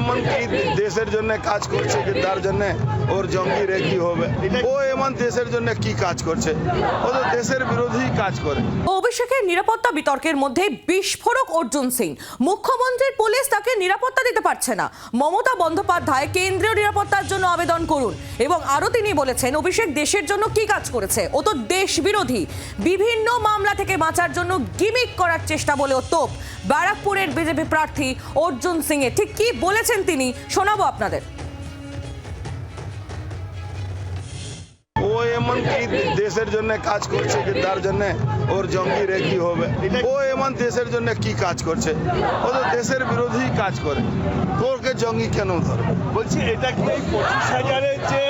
ও এমন কি দেশের জন্য কাজ করছে যে তার জন্য ওর জঙ্গি রেখি হবে? ও এমন দেশের জন্য কি কাজ করছে? ও তো দেশের বিরোধী কাজ করে। অভিষেকের নিরাপত্তা বিতর্কের মধ্যে বিস্ফোরক অর্জুন সিং। মুখ্যমন্ত্রীর পুলিশ তাকে নিরাপত্তা দিতে পারছে না। মমতা বন্দ্যোপাধ্যায় কেন্দ্রীয় নিরাপত্তার জন্য আবেদন করুন। এবং আরও তিনি বলেছেন, অভিষেক দেশের জন্য কি কাজ করেছে? ও তো দেশ বিরোধী। বিভিন্ন মামলা থেকে বাঁচার জন্য গিমিক করার চেষ্টা বলেও তোপ ব্যারাকপুরের বিজেপি প্রার্থী অর্জুন সিং এ ঠিক কি বলেছেন তিনি। শোনাবো আপনাদের। ও এমন কি দেশের জন্য কাজ করছে যে তার জন্য? ওর জঙ্গি রেখি হবে? ও এমন দেশের জন্য কি কাজ করছে? ও তো দেশের বিরোধী কাজ করে। তো ওকে জঙ্গি কেন ধরে বলছি এটা কি পঁচিশ হাজারের যে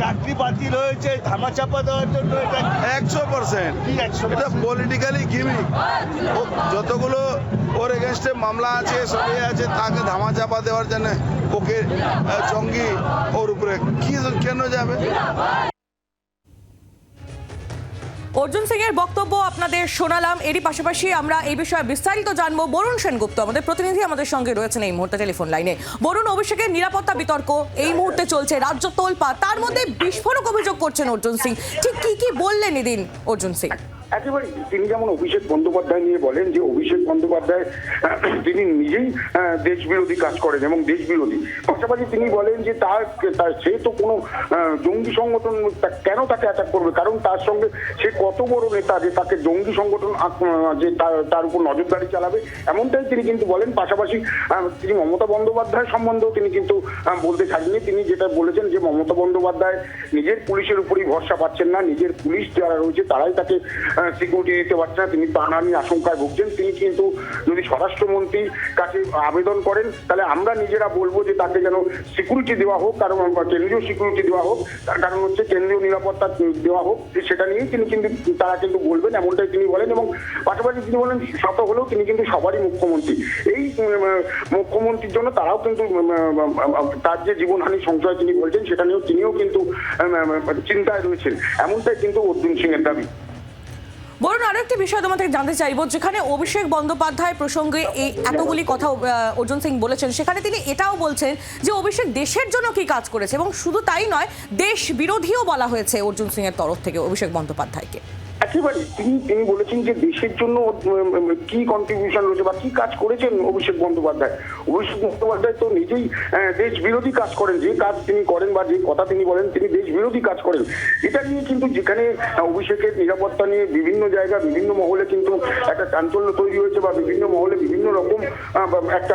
চাকরি বাতিল হয়েছে ধামাচাপা দেওয়ার জন্য এটা একশো পার্সেন্ট কি 100% এটা পলিটিক্যালি গিমি যতগুলো ওর এগেনস্টে মামলা আছে সবই আছে তাকে ধামাচাপা দেওয়ার জন্য ওকে জঙ্গি ওর উপরে। কি কেন যাবে? অর্জুন সিং এর বক্তব্য আপনাদের শোনালাম। এরই পাশাপাশি আমরা এই বিষয়ে বিস্তারিত জানব বরুণ সেনগুপ্ত, আমাদের প্রতিনিধি আমাদের সঙ্গে রয়েছেন এই মুহূর্তে টেলিফোন লাইনে। বরুণ, অভিষেকের নিরাপত্তা বিতর্ক এই মুহূর্তে চলছে, রাজ্য তোলপা তার মধ্যে বিস্ফোরক অভিযোগ করছেন অর্জুন সিং। ঠিক কি কি বললেন এদিন অর্জুন সিং? একেবারে তিনি যেমন অভিষেক বন্দ্যোপাধ্যায় নিয়ে বলেন যে, অভিষেক বন্দ্যোপাধ্যায় তিনি নিজেই দেশ বিরোধী কাজ করেন এবং দেশ বিরোধী পাশাপাশি তিনি বলেন যে, তার সে তো কোনো জঙ্গি সংগঠন কেন তাকে অ্যাটাক করবে? কারণ তার সঙ্গে সে কত বড় নেতা যে, তাকে জঙ্গি সংগঠন যে, তার উপর নজরদারি চালাবে, এমনটাই তিনি কিন্তু বলেন। পাশাপাশি তিনি মমতা বন্দ্যোপাধ্যায় সম্বন্ধেও তিনি কিন্তু বলতে ছাড়েননি তিনি যেটা বলেছেন যে, মমতা বন্দ্যোপাধ্যায় নিজের পুলিশের উপরই ভরসা পাচ্ছেন না। নিজের পুলিশ যারা রয়েছে, তারাই তাকে সিকিউরিটি দিতে পারছে না, তিনি প্রাণহানি আশঙ্কায় ভুগছেন। তিনি কিন্তু যদি স্বরাষ্ট্রমন্ত্রীর কাছে আবেদন করেন, তাহলে আমরা নিজেরা বলব যে তাকে যেন সিকিউরিটি দেওয়া হোক, কারণ কেন্দ্রীয় সিকিউরিটি দেওয়া হোক, তার কারণ হচ্ছে কেন্দ্রীয় নিরাপত্তা দেওয়া হোক সেটা নিয়েই তিনি কিন্তু, তারা কিন্তু বলবেন, এমনটাই তিনি বলেন এবং পাশাপাশি তিনি বলেন, শত হলেও তিনি কিন্তু সবারই মুখ্যমন্ত্রী। এই মুখ্যমন্ত্রীর জন্য তারাও কিন্তু তার যে জীবনহানি সংশয় তিনি বলছেন, সেটা নিয়েও তিনিও কিন্তু চিন্তায় রয়েছেন। এমনটাই কিন্তু অর্জুন সিং এর দাবি। বরুণ, আরও একটি বিষয় থেকে জানতে চাইব, যেখানে অভিষেক বন্দ্যোপাধ্যায় প্রসঙ্গে এই এতগুলি কথা অর্জুন সিং বলেছেন, সেখানে তিনি এটাও বলছেন যে অভিষেক দেশের জন্য কি কাজ করেছে এবং শুধু তাই নয়, দেশ বিরোধীও বলা হয়েছে অর্জুন সিং এর তরফ থেকে অভিষেক বন্দ্যোপাধ্যায়কে। একেবারে তিনি তিনি বলেছেন যে দেশের জন্য কি কন্ট্রিবিউশন রয়েছে বা কি কাজ করেছেন অভিষেক বন্দ্যোপাধ্যায়? অভিষেক বন্দ্যোপাধ্যায় তো নিজেই দেশ বিরোধী কাজ করেন। যে কাজ তিনি করেন বা যে কথা তিনি বলেন, তিনি দেশ বিরোধী কাজ করেন। এটা নিয়ে কিন্তু যেখানে অভিষেকের নিরাপত্তা নিয়ে বিভিন্ন জায়গা বিভিন্ন মহলে কিন্তু একটা চাঞ্চল্য তৈরি হয়েছে বা বিভিন্ন মহলে বিভিন্ন রকম একটা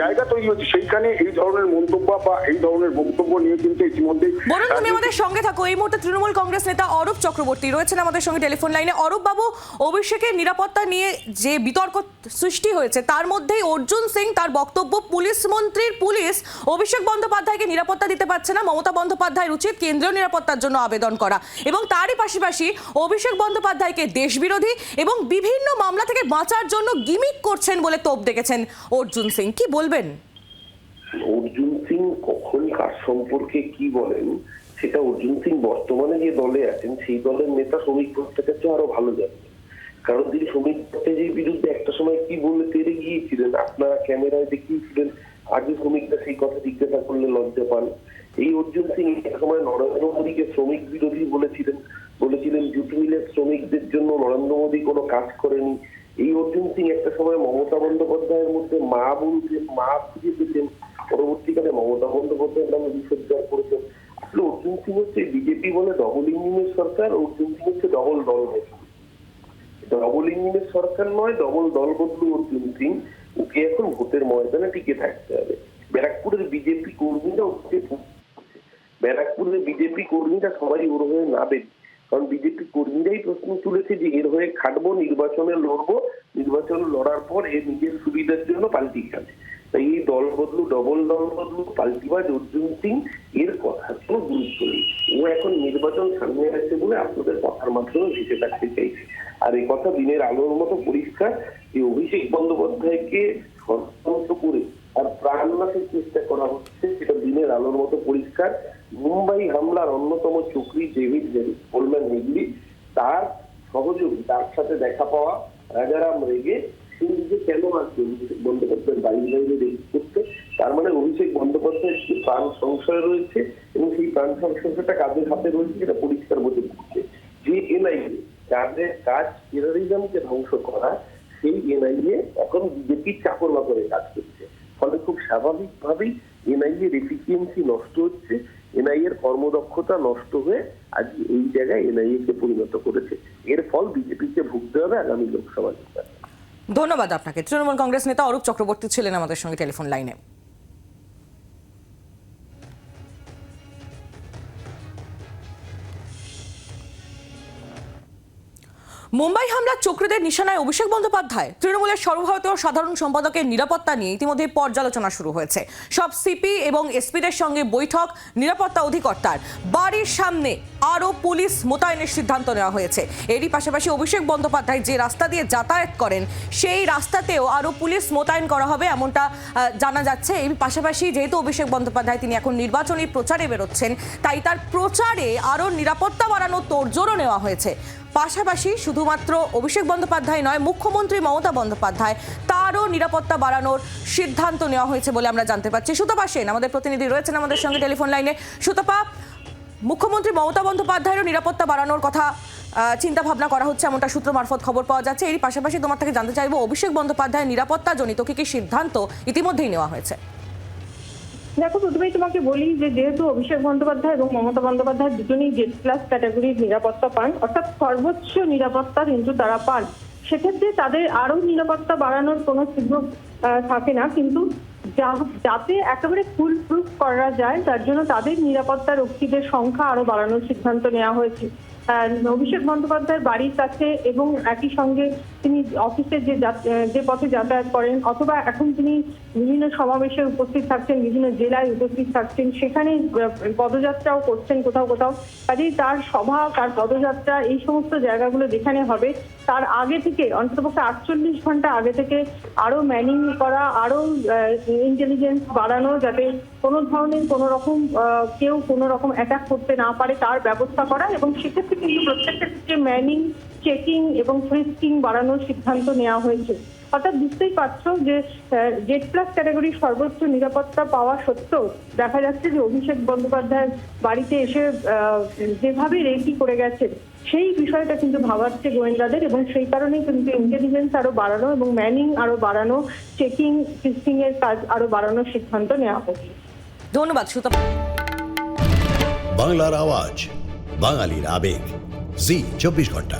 জায়গা তৈরি হচ্ছে সেইখানে এই ধরনের মন্তব্য বা এই ধরনের বক্তব্য নিয়ে কিন্তু ইতিমধ্যে বরুণ তুমি আমাদের সঙ্গে থাকো। এই মুহূর্তে তৃণমূল কংগ্রেস নেতা অরূপ চক্রবর্তী রয়েছেন আমাদের সঙ্গে টেলিফোন লাইনে। অরূপ বাবু অভিষেকের নিরাপত্তা নিয়ে যে বিতর্ক সৃষ্টি হয়েছে তার মধ্যেই অর্জুন সিং তার বক্তব্য পুলিশ মন্ত্রীর পুলিশ অভিষেক বন্দ্যোপাধ্যায়কে নিরাপত্তা দিতে পারছে না। মমতা বন্দ্যোপাধ্যায়ের উচিত কেন্দ্রীয় নিরাপত্তার জন্য আবেদন করা। এবং তারই পাশাপাশি অভিষেক বন্দ্যোপাধ্যায়কে দেশবিরোধী এবং বিভিন্ন মামলা থেকে বাঁচার জন্য গিমিক করছেন বলে তোপ দেখেছেন অর্জুন সিং। কি বলবেন? অর্জুন সিং কখন কার সম্পর্কে কি বলেন, সেটা অর্জুন সিং বর্তমানে যে দলে আছেন, সেই দলের নেতা শ্রমিক ভট্টাচার্য আরও ভালো জানবেন কারণ তিনি শ্রমিক ভট্টাচার্যের বিরুদ্ধে একটা সময় কি বলে তেরে গিয়েছিলেন, আপনারা ক্যামেরায় দেখিয়েছিলেন, আগে শ্রমিকরা সেই কথা জিজ্ঞাসা করলে লজ্জা পান। এই অর্জুন সিং এক সময় নরেন্দ্র মোদীকে শ্রমিক বিরোধী বলেছিলেন বলেছিলেন, জুট মিলের শ্রমিকদের জন্য নরেন্দ্র মোদী কোনো কাজ করেনি এই অর্জুন সিং একটা সময় মমতা বন্দ্যোপাধ্যায়ের মধ্যে মা বলতেন মা খুঁজে পেতেন, পরবর্তীকালে মমতা বন্দ্যোপাধ্যায়ের নামে বিসর্জন করেছেন। আসলে অর্জুন সিং হচ্ছে বিজেপি বলে ডবল ইঞ্জিনের সরকার অর্জুন সিং হচ্ছে ডবল দল ডবল ইঞ্জিনের সরকার নয় ডবল দল বদলু অর্জুন সিং। ওকে এখন ভোটের ময়দানে টিকে থাকতে হবে। ব্যারাকপুরের বিজেপি কর্মীরা ব্যারাকপুরের বিজেপি কর্মীরা সবাই ওর হয়ে নাবে কারণ বিজেপি কর্মীরাই প্রশ্ন তুলেছে যে এর হয়ে খাটবো, নির্বাচনে লড়বো, নির্বাচন লড়ার পর এর নিজের সুবিধার জন্য পাল্টি খাবে। তাই এই দল বদলু, ডবল দল বদলু, পাল্টিবাজ অর্জুন সিং এর কথা কোনো গুরুত্ব নেই। ও এখন নির্বাচন সামনে আছে বলে আপনাদের কথার মাধ্যমে ভেসে থাকতে চাইছে। আর এই কথা দিনের আলোর মতো পরিষ্কার যে অভিষেক বন্দ্যোপাধ্যায়কে ষড়যন্ত্র করে আর প্রাণ চেষ্টা করা হচ্ছে, সেটা দিনের আলোর মতো পরিষ্কার। মুম্বাই হামলার অন্যতম চক্রী ডেভিড কোলম্যান হেগলি তার সহযোগী, তার সাথে দেখা পাওয়া রাজারাম রেগে সে কেন আসবে অভিষেক বন্দ্যোপাধ্যায়ের বাড়ির বাইরে রেড করতে। তার মানে অভিষেক বন্দ্যোপাধ্যায়ের একটি প্রাণ সংশয় রয়েছে এবং সেই প্রাণ সংশয়টা কাদের হাতে রয়েছে সেটা পরিষ্কার বোঝা যাচ্ছে যে এনআইএ, যাদের কাজ টেরোরিজমকে ধ্বংস করা, সেই এনআইএ এখন বিজেপির চাকর বাকরে কাজ করছে। ফলে খুব স্বাভাবিকভাবেই এনআইএ এর এফিসিয়েন্সি নষ্ট হচ্ছে। এনআইএ এর কর্মদক্ষতা নষ্ট হয়ে আজ এই জায়গায় এনআইএ কে পরিণত করেছে। এর ফল বিজেপিকে ভুগতে হবে আগামী লোকসভা নির্বাচনে। ধন্যবাদ আপনাকে। তৃণমূল কংগ্রেস নেতা অরূপ চক্রবর্তী ছিলেন আমাদের সঙ্গে টেলিফোন লাইনে। মুম্বাই হামলার চক্রীদের নিশানায় অভিষেক বন্দ্যোপাধ্যায়, তৃণমূলের সর্বভারতীয় সাধারণ সম্পাদকের নিরাপত্তা নিয়ে ইতিমধ্যে পর্যালোচনা শুরু হয়েছে। সব সিপি এবং এসপিদের সঙ্গে বৈঠক, নিরাপত্তা অধিকর্তার। বাড়ির সামনে আরও পুলিশ মোতায়েনের সিদ্ধান্ত নেওয়া হয়েছে। এরই পাশাপাশি অভিষেক বন্দ্যোপাধ্যায় যে রাস্তা দিয়ে যাতায়াত করেন, সেই রাস্তাতেও আরও পুলিশ মোতায়েন করা হবে এমনটা জানা যাচ্ছে। এর পাশাপাশি যেহেতু অভিষেক বন্দ্যোপাধ্যায় তিনি এখন নির্বাচনী প্রচারে বেরোচ্ছেন, তাই তার প্রচারে আরও নিরাপত্তা বাড়ানোর তোড়জোড়ও নেওয়া হয়েছে। পাশাপাশি শুধুমাত্র অভিষেক বন্দ্যোপাধ্যায় নয়, মুখ্যমন্ত্রী মমতা বন্দ্যোপাধ্যায় তারও নিরাপত্তা বাড়ানোর সিদ্ধান্ত নেওয়া হয়েছে বলে আমরা জানতে পারছি সুতপা সেন, আমাদের প্রতিনিধি রয়েছেন আমাদের সঙ্গে টেলিফোন লাইনে। সুতপা, মুখ্যমন্ত্রী মমতা বন্দ্যোপাধ্যায়েরও নিরাপত্তা বাড়ানোর কথা চিন্তা ভাবনা করা হচ্ছে এমনটা সূত্র মারফত খবর পাওয়া যাচ্ছে। এর পাশাপাশি তোমার থেকে জানতে চাইব, অভিষেক বন্দ্যোপাধ্যায়ের নিরাপত্তা জনিত কি কি সিদ্ধান্ত ইতিমধ্যেই নেওয়া হয়েছে? দেখো, প্রথমেই তোমাকে বলি যে, যেহেতু অভিষেক বন্দ্যোপাধ্যায় এবং মমতা বন্দ্যোপাধ্যায় দুজনেই জেড প্লাস ক্যাটাগরির নিরাপত্তা পান, অর্থাৎ সর্বোচ্চ নিরাপত্তা কিন্তু তারা পান, সেক্ষেত্রে তাদের আরও নিরাপত্তা বাড়ানোর কোনো সুযোগ থাকে না। কিন্তু যাতে একেবারে ফুল প্রুফ করা যায়, তার জন্য তাদের নিরাপত্তা রক্ষীদের সংখ্যা আরও বাড়ানোর সিদ্ধান্ত নেওয়া হয়েছে। অভিষেক বন্দ্যোপাধ্যায়ের বাড়ির কাছে এবং একই সঙ্গে তিনি অফিসে যে যে পথে যাতায়াত করেন অথবা এখন তিনি বিভিন্ন সমাবেশে উপস্থিত থাকছেন, বিভিন্ন জেলায় উপস্থিত থাকছেন, সেখানে পদযাত্রাও করছেন কোথাও কোথাও। কাজেই তার সভা, তার পদযাত্রা এই সমস্ত জায়গাগুলো যেখানে হবে তার আগে থেকে, অন্ততপক্ষে আটচল্লিশ ঘণ্টা আগে থেকে আরও ম্যানিং করা, আরও ইন্টেলিজেন্স বাড়ানো যাতে কোনো ধরনের কোনো রকম কেউ কোনো রকম অ্যাটাক করতে না পারে তার ব্যবস্থা করা এবং সেক্ষেত্রে কিন্তু প্রত্যেকটা ক্ষেত্রে ম্যানিং চেকিং এবং ফ্রিস্কিং বাড়ানোর সিদ্ধান্ত নেওয়া হয়েছে। অর্থাৎ বুঝতেই পারছ যে জেড প্লাস ক্যাটাগরির সর্বোচ্চ নিরাপত্তা পাওয়া সত্ত্বেও দেখা যাচ্ছে যে অভিষেক বন্দ্যোপাধ্যায়ের বাড়িতে এসে যেভাবে রেকি করে গেছে সেই বিষয়টা কিন্তু ভাবাচ্ছে গোয়েন্দাদের এবং সেই কারণেই কিন্তু ইন্টেলিজেন্স আরও বাড়ানো এবং ম্যানিং আরও বাড়ানো চেকিং টেস্টিং এর কাজ আরও বাড়ানোর সিদ্ধান্ত নেওয়া হয়েছে ধন্যবাদ সুতপ। বাংলার আওয়াজ বাঙালির আবেগ। জি চব্বিশ ঘণ্টা।